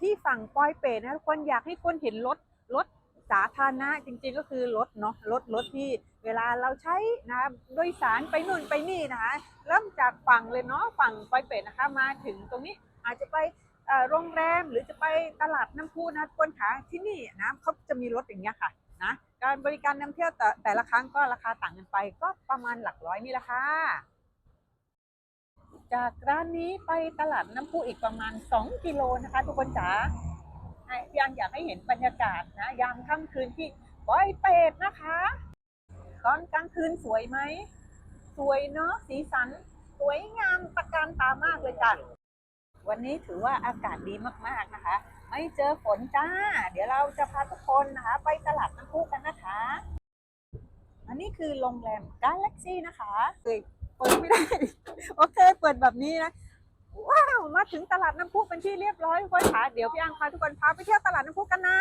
ที่ฝั่งปอยเปตนะทุกคนอยากให้คนเห็นรถรถสาธารณะจริงๆก็คือรถเนาะรถรถที่เวลาเราใช้นะโดยสารไปนู่นไปนี่นะคะเริ่มจากฝั่งเลยเนาะฝั่งปอยเปตนะคะมาถึงตรงนี้อาจจะไปโรงแรมหรือจะไปตลาดน้ำพุนะทุกคนคะที่นี่นะเขาจะมีรถอย่างเงี้ยค่ะนะการบริการนำเที่ยวแต่แต่ละครั้งก็ราคาต่างกันไปก็ประมาณหลักร้อยนี่แหละค่ะ จากร้านนี้ไปตลาดน้ำพุอีกประมาณ 2 กิโลนะคะ ทุกคนจ๋าอะยังอยากให้เห็นบรรยากาศนะยามค่ำคืนที่ปอยเปตนะคะ ตอนกลางคืนสวยไหม สวยเนาะสีสัน สวยงามตะการตามากเลยจ้ะวันนี้ถือว่าอากาศดีมากๆนะคะ ไม่เจอฝนจ้า เดี๋ยวเราจะพาทุกคนนะคะ ไปตลาดน้ำพุกันนะคะ อันนี้คือโรงแรมกาแล็กซี่นะคะเคยเปิดไม่ได้ ปิดแบบนี้นะว้าวมาถึงตลาดน้ำพุเป็นที่เรียบร้อยทุกคนค่ะเดี๋ยวพี่อังพาทุกคนพาไปเที่ยวตลาดน้ำพุกันนะ